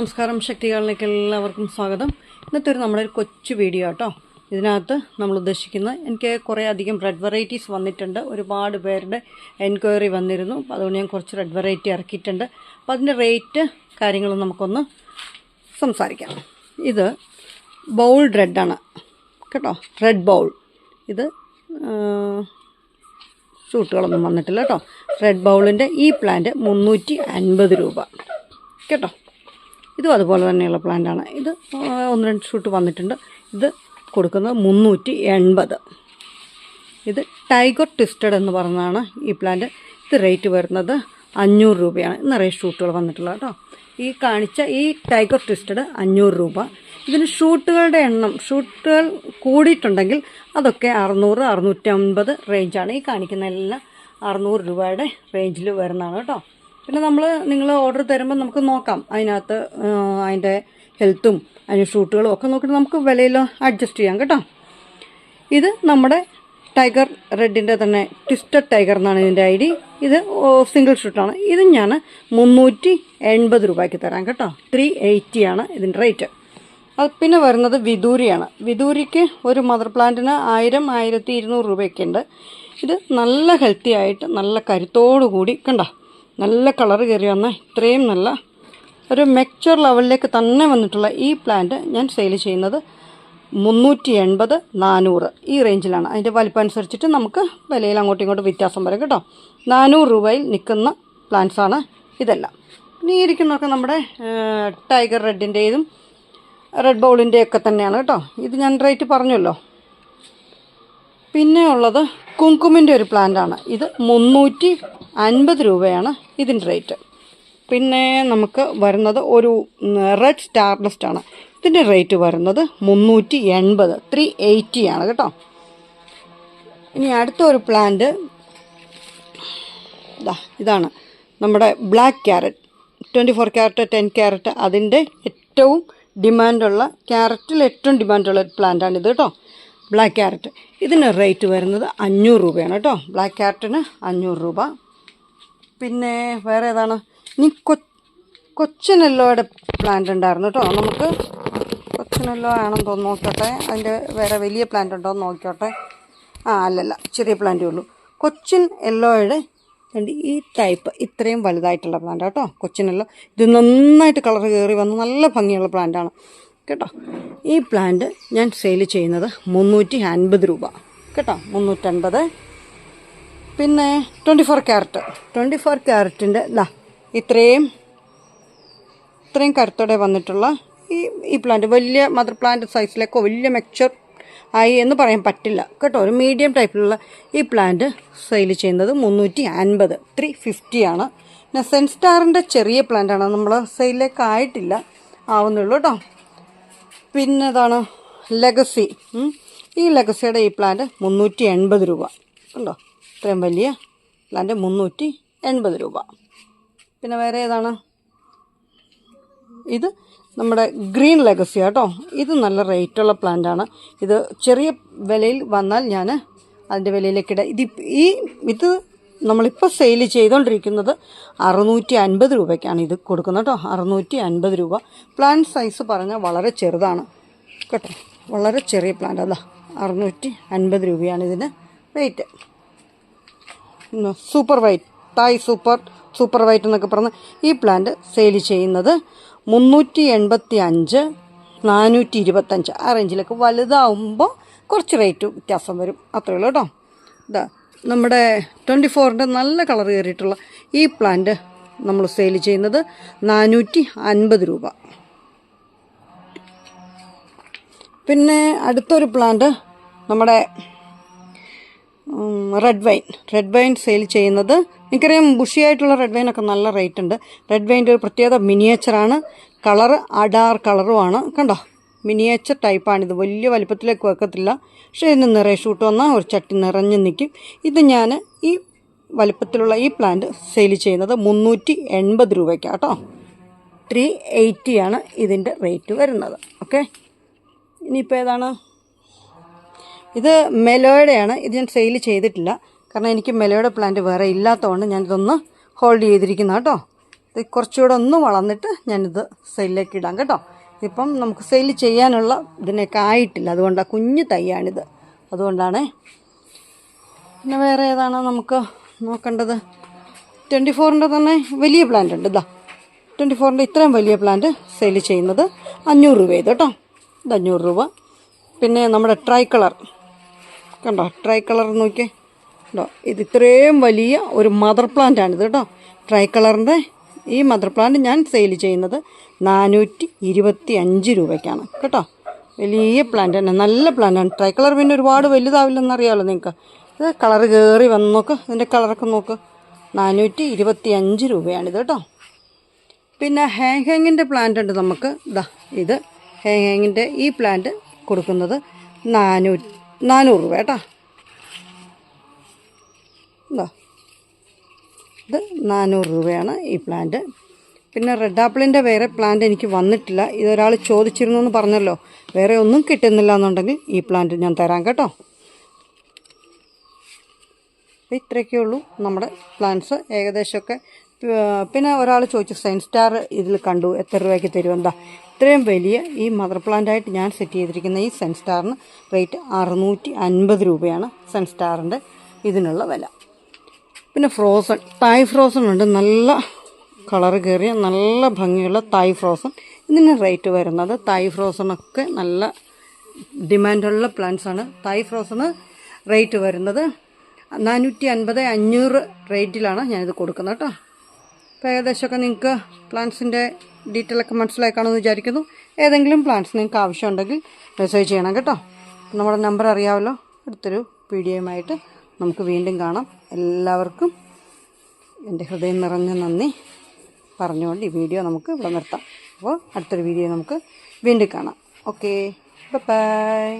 നമസ്കാരം ശക്തികളിലേക്ക് എല്ലാവർക്കും സ്വാഗതം. ഇന്നത്തെ ഒരു നമ്മുടെ ഒരു കൊച്ചു വീഡിയോ കേട്ടോ ഇതിനകത്ത് നമ്മൾ ഉദ്ദേശിക്കുന്നത് എനിക്ക് കുറേ അധികം റെഡ് വെറൈറ്റീസ് വന്നിട്ടുണ്ട്. ഒരുപാട് പേരുടെ എൻക്വയറി വന്നിരുന്നു. അതുകൊണ്ട് ഞാൻ കുറച്ച് റെഡ് വെറൈറ്റി ഇറക്കിയിട്ടുണ്ട്. അപ്പോൾ അതിന്റെ റേറ്റ് കാര്യങ്ങളും നമുക്കൊന്ന് സംസാരിക്കാം. ഇത് ബൗൾ റെഡാണ് കേട്ടോ? റെഡ് ബൗൾ ഇത് ഷൂട്ടുകളൊന്നും വന്നിട്ടില്ല കേട്ടോ. റെഡ് ബൗളിന്റെ ഈ പ്ലാന്റ് മുന്നൂറ്റി അൻപത് രൂപ. കേട്ടോ? ഇതും അതുപോലെ തന്നെയുള്ള പ്ലാന്റാണ് ഇത് ഒന്ന് രണ്ട് ഷൂട്ട് വന്നിട്ടുണ്ട്. ഇത് കൊടുക്കുന്നത് മുന്നൂറ്റി എൺപത്. ഇത് ടൈഗർ ട്വിസ്റ്റഡ് എന്ന് പറഞ്ഞതാണ് ഈ പ്ലാന്റ് ഇത് റേറ്റ് വരുന്നത് അഞ്ഞൂറ് രൂപയാണ്. നിറയെ ഷൂട്ടുകൾ വന്നിട്ടുള്ളത് കേട്ടോ. ഈ കാണിച്ച ഈ ടൈഗർ ട്വിസ്റ്റഡ് അഞ്ഞൂറ് രൂപ. ഇതിന് ഷൂട്ടുകളുടെ എണ്ണം ഷൂട്ടുകൾ കൂടിയിട്ടുണ്ടെങ്കിൽ അതൊക്കെ അറുന്നൂറ് അറുന്നൂറ്റമ്പത് റേഞ്ചാണ് ഈ കാണിക്കുന്ന എല്ലാം അറുന്നൂറ് രൂപയുടെ റേഞ്ചിൽ വരുന്നതാണ് കേട്ടോ. പിന്നെ നമ്മൾ നിങ്ങൾ ഓർഡർ തരുമ്പോൾ നമുക്ക് നോക്കാം. അതിനകത്ത് അതിന്റെ ഹെൽത്തും അതിന്റെ ഷൂട്ടുകളും ഒക്കെ നോക്കിയിട്ട് നമുക്ക് വിലയിൽ അഡ്ജസ്റ്റ് ചെയ്യാം കേട്ടോ. ഇത് നമ്മുടെ ടൈഗർ റെഡിന്റെ തന്നെ ട്വിസ്റ്റഡ് ടൈഗർ എന്നാണ് ഇതിന്റെ ഐ ഡി. ഇത് സിംഗിൾ ഷൂട്ടാണ് ഇത് ഞാൻ മുന്നൂറ്റി എൺപത് രൂപയ്ക്ക് തരാം കേട്ടോ. ത്രീ എയ്റ്റി ആണ് ഇതിന്റെ റേറ്റ് അത് പിന്നെ വരുന്നത് വിദൂരിയാണ്. വിദൂരിക്ക് ഒരു മദർ പ്ലാന്റിന് ആയിരം ആയിരത്തി ഇരുന്നൂറ് രൂപയൊക്കെ ഉണ്ട്. ഇത് നല്ല ഹെൽത്തി ആയിട്ട് നല്ല കരുത്തോടു കൂടി കണ്ട? നല്ല കളർ കയറി വന്ന ഇത്രയും നല്ല ഒരു മെക്ചർ ലെവലിലേക്ക് തന്നെ വന്നിട്ടുള്ള ഈ പ്ലാന്റ് ഞാൻ സെയിൽ ചെയ്യുന്നത് മുന്നൂറ്റി എൺപത് നാനൂറ്. ഈ റേഞ്ചിലാണ് അതിന്റെ വലിപ്പം അനുസരിച്ചിട്ട് നമുക്ക് വിലയിൽ അങ്ങോട്ടും ഇങ്ങോട്ടും വ്യത്യാസം വരും കേട്ടോ. നാനൂറ് രൂപയിൽ നിൽക്കുന്ന പ്ലാന്റ്സാണ് ഇതെല്ലാം. ഇനി ഇരിക്കുന്നതൊക്കെ നമ്മുടെ ടൈഗർ റെഡിന്റെതും റെഡ് ബൗളിന്റെയൊക്കെ തന്നെയാണ് കേട്ടോ. ഇത് ഞാൻ റേറ്റ് പറഞ്ഞല്ലോ. പിന്നെ ഉള്ളത് കുങ്കുമിന്റെ ഒരു പ്ലാന്റാണ് ഇത് മുന്നൂറ്റി അൻപത് രൂപയാണ് ഇതിന്റെ റേറ്റ് പിന്നെ നമുക്ക് വരുന്നത് ഒരു റെഡ് സ്റ്റാർലിസ്റ്റ് ആണ്. ഇതിന്റെ റേറ്റ് വരുന്നത് മുന്നൂറ്റി എൺപത് ത്രീ എയ്റ്റി ആണ് കേട്ടോ. ഇനി അടുത്ത ഒരു പ്ലാന്റ് ഇതാ ഇതാണ് നമ്മുടെ black carat twenty four carat ten carat അതിന്റെ ഏറ്റവും ഡിമാൻഡുള്ള ക്യാരറ്റിൽ ഏറ്റവും ഡിമാൻഡുള്ള ഒരു പ്ലാന്റാണിത് കേട്ടോ. ബ്ലാക്ക് ക്യാരറ്റ് ഇതിന് റേറ്റ് വരുന്നത് അഞ്ഞൂറ് രൂപയാണ് കേട്ടോ. ബ്ലാക്ക് ക്യാരറ്റിന് അഞ്ഞൂറ് രൂപ. പിന്നെ വേറെ ഏതാണ്? ഇനി കൊ കൊച്ചിനെല്ലോയുടെ പ്ലാന്റ് ഉണ്ടായിരുന്നു കേട്ടോ. നമുക്ക് കൊച്ചിനെല്ലോ ആണെന്ന് തോന്നുന്നു. നോക്കട്ടെ അതിന്റെ വേറെ വലിയ പ്ലാന്റ് ഉണ്ടോ എന്ന് നോക്കിയോട്ടെ ആ അല്ലല്ല. ചെറിയ പ്ലാന്റേ ഉള്ളൂ. കൊച്ചിൻ എല്ലോയുടെ ഈ ടൈപ്പ് ഇത്രയും വലുതായിട്ടുള്ള പ്ലാന്റ് കേട്ടോ. കൊച്ചിനെല്ലോ. ഇത് നന്നായിട്ട് കളർ കയറി വന്ന് നല്ല ഭംഗിയുള്ള പ്ലാന്റാണ് കേട്ടോ. ഈ പ്ലാന്റ് ഞാൻ സെയിൽ ചെയ്യുന്നത് മുന്നൂറ്റി അൻപത് രൂപ. കേട്ടോ മുന്നൂറ്റൻപത്. പിന്നെ twenty four carat twenty four ക്യാരറ്റിന്റെ ഇതാ ഇത്രയും ഇത്രയും കരുത്തോടെ വന്നിട്ടുള്ള ഈ ഈ പ്ലാന്റ് വലിയ മദർ പ്ലാന്റ് സൈസിലേക്കോ വലിയ മെച്ചർ ആയി എന്ന് പറയാൻ പറ്റില്ല. കേട്ടോ ഒരു മീഡിയം ടൈപ്പിലുള്ള ഈ പ്ലാന്റ് സെയിൽ ചെയ്യുന്നത് മുന്നൂറ്റി അൻപത് ത്രീ ഫിഫ്റ്റിയാണ് പിന്നെ സെൻസ്റ്റാറിന്റെ ചെറിയ പ്ലാന്റാണ് നമ്മൾ സെയിലിലേക്ക് ആയിട്ടില്ല. ആവുന്നുള്ളൂ കേട്ടോ. പിന്നെ ഇതാണ് ലെഗസി ഈ ലെഗസിയുടെ ഈ പ്ലാന്റ് മുന്നൂറ്റി എൺപത് രൂപ. ഉണ്ടോ ഇത്രയും വലിയ പ്ലാന്റ് മുന്നൂറ്റി എൺപത് രൂപ. പിന്നെ വേറെ ഏതാണ്? ഇത് നമ്മുടെ ഗ്രീൻ ലെഗസി കേട്ടോ. ഇത് നല്ല റേറ്റുള്ള പ്ലാന്റാണ്. ഇത് ചെറിയ വിലയിൽ വന്നാൽ ഞാൻ അതിന്റെ വിലയിലേക്ക് ഇടാം. ഇത് ഈ ഇത് നമ്മളിപ്പോൾ സെയിൽ ചെയ്തുകൊണ്ടിരിക്കുന്നത് അറുന്നൂറ്റി അൻപത് രൂപയ്ക്കാണ് ഇത് കൊടുക്കുന്നത് കേട്ടോ അറുന്നൂറ്റി അൻപത് രൂപ. പ്ലാന്റ് സൈസ് പറഞ്ഞാൽ വളരെ ചെറുതാണ്. കേട്ടോ? വളരെ ചെറിയ പ്ലാന്റ് അതാ അറുന്നൂറ്റി അൻപത് രൂപയാണ് ഇതിന് rate super white Thai super super white എന്നൊക്കെ പറഞ്ഞ് ഈ പ്ലാന്റ് സെയിൽ ചെയ്യുന്നത് മുന്നൂറ്റി എൺപത്തി അഞ്ച് നാനൂറ്റി ഇരുപത്തഞ്ച് ആ റേഞ്ചിലൊക്കെ വലുതാവുമ്പോൾ കുറച്ച് റേറ്റ് വ്യത്യാസം വരും. അത്രയേ ഉള്ളൂ കേട്ടോ ഇതാ നമ്മുടെ ട്വന്റി ഫോറിന്റെ നല്ല കളർ കയറിയിട്ടുള്ള ഈ പ്ലാന്റ് നമ്മൾ സെയിൽ ചെയ്യുന്നത് നാനൂറ്റി അൻപത് രൂപ. പിന്നെ അടുത്തൊരു പ്ലാന്റ് നമ്മുടെ red wine red wine sale ചെയ്യുന്നത് എനിക്കറിയാം ബുഷിയായിട്ടുള്ള റെഡ് വൈനൊക്കെ നല്ല റേറ്റ് ഉണ്ട്. റെഡ് വൈന്റെ ഒരു പ്രത്യേകത മിനിയേച്ചറാണ് കളർ അഡാർ കളറുമാണ് കണ്ടോ? മിനിയേച്ചർ ടൈപ്പാണിത്. വലിയ വലിപ്പത്തിലേക്ക് വെക്കത്തില്ല. പക്ഷേ ഇതിന് നിറയെ ഷൂട്ട് വന്നാൽ ഒരു ചട്ടി നിറഞ്ഞു നിൽക്കും. ഇത് ഞാൻ ഈ വലിപ്പത്തിലുള്ള ഈ പ്ലാന്റ് സെയിൽ ചെയ്യുന്നത് മുന്നൂറ്റി എൺപത് രൂപയ്ക്കാണ് കേട്ടോ. ത്രീ എയ്റ്റിയാണ് ഇതിന്റെ റേറ്റ് വരുന്നത്. ഓക്കെ? ഇനിയിപ്പോൾ ഏതാണ്? ഇത് മെലോയുടെയാണ് ഇത് ഞാൻ സെയിൽ ചെയ്തിട്ടില്ല. കാരണം എനിക്ക് മെലോയുടെ പ്ലാന്റ് വേറെ ഇല്ലാത്തതുകൊണ്ട് ഞാനിതൊന്ന് ഹോൾഡ് ചെയ്തിരിക്കുന്ന കേട്ടോ. ഇത് കുറച്ചുകൂടെ ഒന്ന് വളർന്നിട്ട് ഞാനിത് സെയിലിലേക്ക് ഇടാം കേട്ടോ. ഇപ്പം നമുക്ക് സെയിൽ ചെയ്യാനുള്ള ഇതിനൊക്കെ ആയിട്ടില്ല. അതുകൊണ്ടാണ് കുഞ്ഞു തൈയാണിത്. അതുകൊണ്ടാണ് പിന്നെ വേറെ ഏതാണ് നമുക്ക് നോക്കേണ്ടത്? ട്വന്റി ഫോറിന്റെ തന്നെ വലിയ പ്ലാന്റ് ഉണ്ട്. ഇതാ. ട്വന്റി ഫോറിന്റെ ഇത്രയും വലിയ പ്ലാന്റ് സെയിൽ ചെയ്യുന്നത് അഞ്ഞൂറ് രൂപ ഇത് കേട്ടോ. ഇത് അഞ്ഞൂറ് രൂപ. പിന്നെ നമ്മുടെ ട്രൈ കളർ കണ്ടോ? ട്രൈ കളർ നോക്കിയേ. കണ്ടോ? ഇത് ഇത്രയും വലിയ ഒരു മദർ പ്ലാന്റ് ആണിത് കേട്ടോ. ട്രൈ കളറിന്റെ ഈ മദർ പ്ലാന്റ് ഞാൻ സെയിൽ ചെയ്യുന്നത് നാനൂറ്റി ഇരുപത്തി അഞ്ച് രൂപയ്ക്കാണ്. കേട്ടോ? വലിയ പ്ലാന്റ് തന്നെ. നല്ല പ്ലാന്റാണ് ട്രൈ കളർ പിന്നെ ഒരുപാട് വലുതാവില്ലെന്നറിയാമല്ലോ നിങ്ങൾക്ക് ഇത് കളർ കയറി വന്ന് നോക്ക്. ഇതിന്റെ കളറൊക്കെ നോക്ക്. നാനൂറ്റി ഇരുപത്തി അഞ്ച് രൂപയാണിത് കേട്ടോ. പിന്നെ ഹാങ് ഹാങ്ങിന്റെ പ്ലാന്റ് ഉണ്ട് നമുക്ക്. ഇതാ ഇത് ഹാങ് ഹാങ്ങിന്റെ ഈ പ്ലാന്റ് കൊടുക്കുന്നത് നാനൂറ്റി നാനൂറ് രൂപ കേട്ടോ. ഇതാ ഇത് നാനൂറ് രൂപയാണ് ഈ പ്ലാന്റ് പിന്നെ റെഡ് ആപ്പിളിന്റെ വേറെ പ്ലാന്റ് എനിക്ക് വന്നിട്ടില്ല. ഇതൊരാൾ ചോദിച്ചിരുന്നു എന്ന് പറഞ്ഞല്ലോ. വേറെ ഒന്നും കിട്ടുന്നില്ല എന്നുണ്ടെങ്കിൽ ഈ പ്ലാന്റ് ഞാൻ തരാം കേട്ടോ. ഇത്രയൊക്കെ ഉള്ളൂ നമ്മുടെ പ്ലാന്റ്സ് ഏകദേശമൊക്കെ പിന്നെ ഒരാൾ ചോദിച്ചു സയൻസ് സ്റ്റാർ ഇതിൽ കണ്ടു എത്ര രൂപയ്ക്ക് തരും എന്താ ഇത്രയും വലിയ ഈ മദർ പ്ലാന്റായിട്ട് ഞാൻ സെറ്റ് ചെയ്തിരിക്കുന്ന ഈ സയൻസ് സ്റ്റാറിന് റേറ്റ് അറുന്നൂറ്റി അൻപത് രൂപയാണ് സയൻസ് സ്റ്റാറിന്റെ ഇതിനുള്ള വില. പിന്നെ ഫ്രോസൺ തായ് ഫ്രോസൺ ഉണ്ട്. നല്ല കളർ കയറിയ നല്ല ഭംഗിയുള്ള തായ് ഫ്രോസൺ ഇതിന് റേറ്റ് വരുന്നത് തായ് ഫ്രോസണൊക്കെ നല്ല ഡിമാൻഡുള്ള പ്ലാന്റ്സ് ആണ്. തായ് ഫ്രോസണ് റേറ്റ് വരുന്നത് നാനൂറ്റി അൻപത് അഞ്ഞൂറ് റേറ്റിലാണ് ഞാനിത് കൊടുക്കുന്നത് കേട്ടോ. അപ്പോൾ ഏകദേശമൊക്കെ നിങ്ങൾക്ക് പ്ലാന്റ്സിന്റെ മനസ്സിലായി കാണുമെന്ന് വിചാരിക്കുന്നു. ഏതെങ്കിലും പ്ലാന്റ്സ് നിങ്ങൾക്ക് ആവശ്യമുണ്ടെങ്കിൽ മെസ്സേജ് ചെയ്യണം കേട്ടോ. നമ്മുടെ നമ്പർ അറിയാമല്ലോ അടുത്തൊരു വീഡിയോയുമായിട്ട് നമുക്ക് വീണ്ടും കാണാം. എല്ലാവർക്കും എന്റെ ഹൃദയം നിറഞ്ഞ നന്ദി പറഞ്ഞുകൊണ്ട് ഈ വീഡിയോ നമുക്ക് ഇവിടെ നിർത്താം. അപ്പോൾ അടുത്തൊരു വീഡിയോ നമുക്ക് വീണ്ടും കാണാം. Okay bye